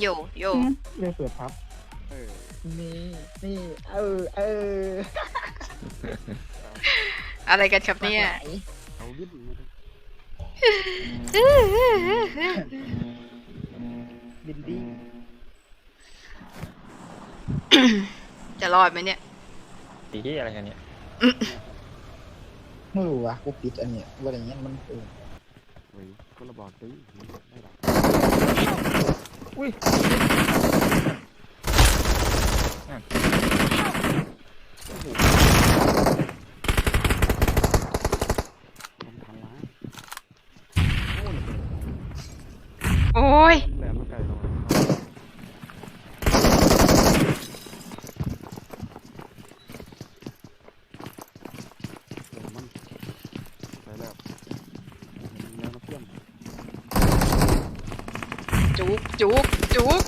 โยโยเรียกเปิดพับเออนี่นี่เออเอออะไรกันครับเนี่ยไหนเอาวิทย์มาดิบินดิ้งจะรอดไหมเนี่ยตีที่อะไรกันเนี่ยไม่รู้ว่ะกูปิดอันเนี้ยว่าอย่างเงี้ยมันเออเว้ยก็ระบอกดิไม่หร อกอุ้ยผมทันละ โอ้ย แหลมมาไกลลงเดี๋ยวมันไปแล้วแนวมาเพี้ยน จุก จุกจุก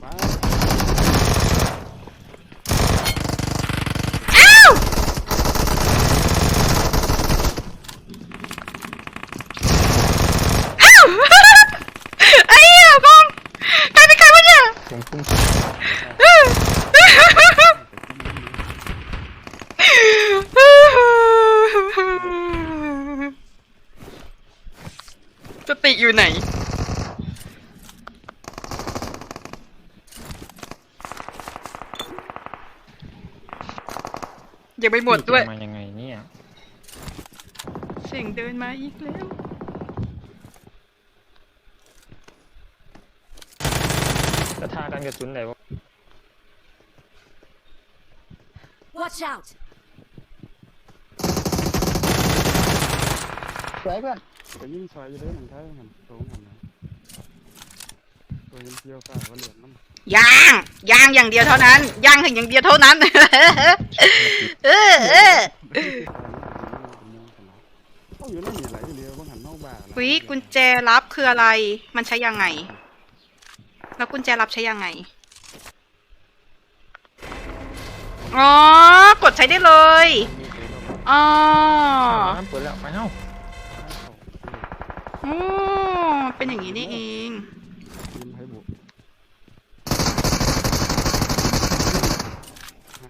ไป อ้าวอ้าว ไอ้เหี้ยบอมใครเป็นใครวะเนี่ย เสียงคุ้ม สติ อยู่ไหน ยังไม่หมดด้วย มายังไงเนี่ยเสียงเดินมาอีกแล้ว จะทากันกระสุนไหนวะ Watch out! สวยเพื่อน ไปยิ่งซอยอยู่เลยหนังไทยหันตรงหันนะตัวยังเที่ยวก้าว่าเหลือน้ำยางยางอย่างเดียวเท่านั้นยางอย่างเดียวเท่านั้น เออเออเขาอยู่นั่นนี่ไหลเรือบ้างหันนอกบ้านวิกุญแจลับคืออะไร มันใช้ยังไง แล้วกุญแจลับใช้ยังไง อ๋อ กดใช้ได้เลย อ๋อน้ำเปิดแล้วไปเฮ้า โอ้เป็นอย่างนี้นี่เอง ยิมไผ่บุ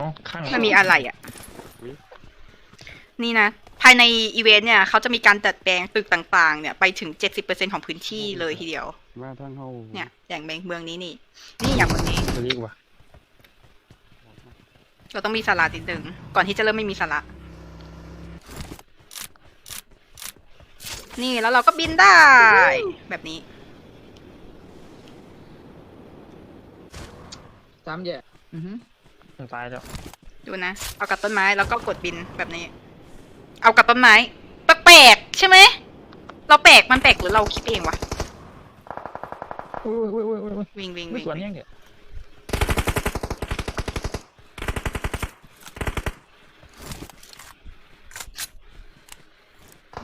อ๋อข้างมันมีอะไรอะ นี่นะ ภายในอีเวนต์เนี่ยเขาจะมีการดัดแปลงตึกต่างๆ เนี่ยไปถึง 70%ของพื้นที่เลยทีเดียวว่าทางเขาเนี่ย อย่างเมืองนี้นี่ นี่อย่างเมืองนี้จะเรียกว่าเราต้องมีสาระนิดนึงก่อนที่จะเริ่มไม่มีสาระ นี่แล้วเราก็บินได้ แบบนี้ สามแย่อือฮึมันตายแล้วดูนะ เอากับต้นไม้แล้วก็กดบินแบบนี้ เอากับต้นไม้แปลกๆใช่ไหม เราแปลกมันแปลกหรือเราคิดเองวะ อุ้ยอุ้ยอุ้ยอุ้ยอุ้ยวิ่งวิ่งไม่วิ่งสวนวิ่ง ยังเดี๋ยว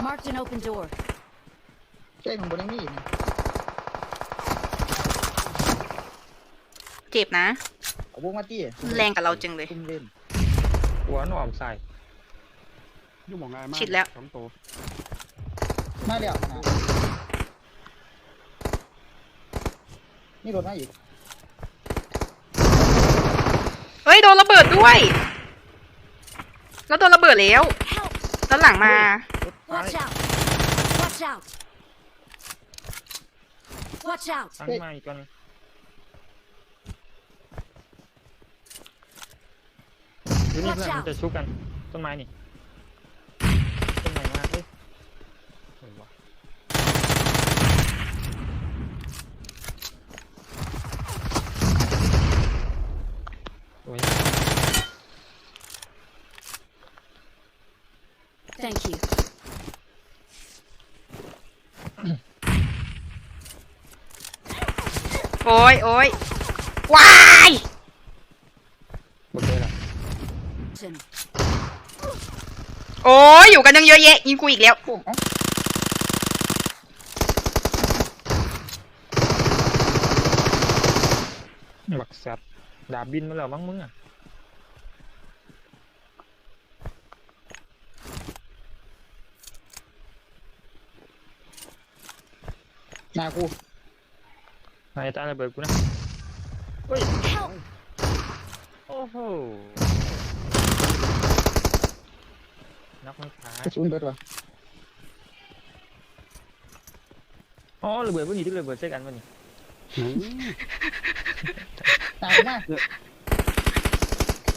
Marked an open door. เจ๊ของบนยังมีอีกนะเจ็บนะ เอาพวกมาตี้แรงกับเราจึงเลย ตุ้มเล่นหัวหนอมใส่ยุ่งมองง่ายมากชิดแล้ว สองตัวมาแล้วนะนี่รถมาอีกเฮ้ย โดนระเบิดด้วย แล้วโดนระเบิดแล้ว Help! แล้วหลังมารถท้าย Watch out! Watch out! Watch out! ตั้งมาอีกก่อนเดี๋ยวนี้เพื่อนมันจะชุบกัน ต้นไม้นี่ ต้นไม้มากเลยเฮ้ยว่ะโอ้ย Thank you. โอ้ยโอ้ยว้ายหมดเลยละ Tim. โอ้ยอยู่กันยังเยอะแยะยิงกูอีกแล้วโอ้เอ้าบักสัตว์ดาบบินมาแล้วมั้งมึงอะหน้ากู ไอ้ตาระเบิดกูนะเฮ้ย Help! โอ้โหนักไม่ขากระสุนเบิดวะอ๋อระเบิดพวกนี้ที่ระเบิดใส่กันวะนี่อืมหน้ากูมา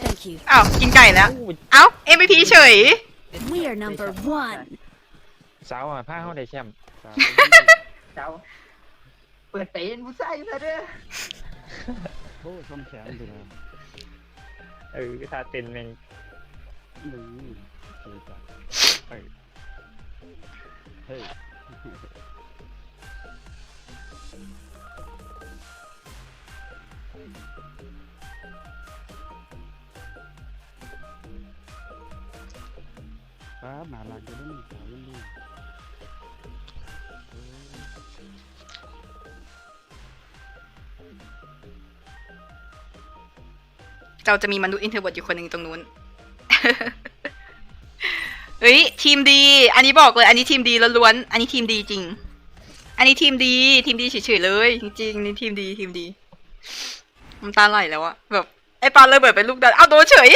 Thank you. อ้าวกินไก่แล้วโอ้ยเอ้า MVP เฉย We are number one. สาวอะผ้าเข้าได้แชมป์สาว เจ้าเปิดเตนผู้ชายซะเด้อโอ้ส้มแขนไปแล้วเออท่าเต้นแม่งนี่เฮ้ยจ้ะเฮ้ยเฮ้ยป้าหมาลักจะได้มีสาวยังดี เราจะมีมนุษย์อินเทอร์เวิร์ดอยู่คนหนึ่งตรงนู้น เฮ้ย ทีมดี อันนี้บอกเลย อันนี้ทีมดีล้วนๆ อันนี้ทีมดีจริง อันนี้ทีมดี ทีมดีเฉยๆเลย จริงๆนี่ทีมดีทีมดีน้ำตาไหลแล้วอะแบบไอ้ปาเลยเบิดเป็นลูกดันเอาโดนเฉย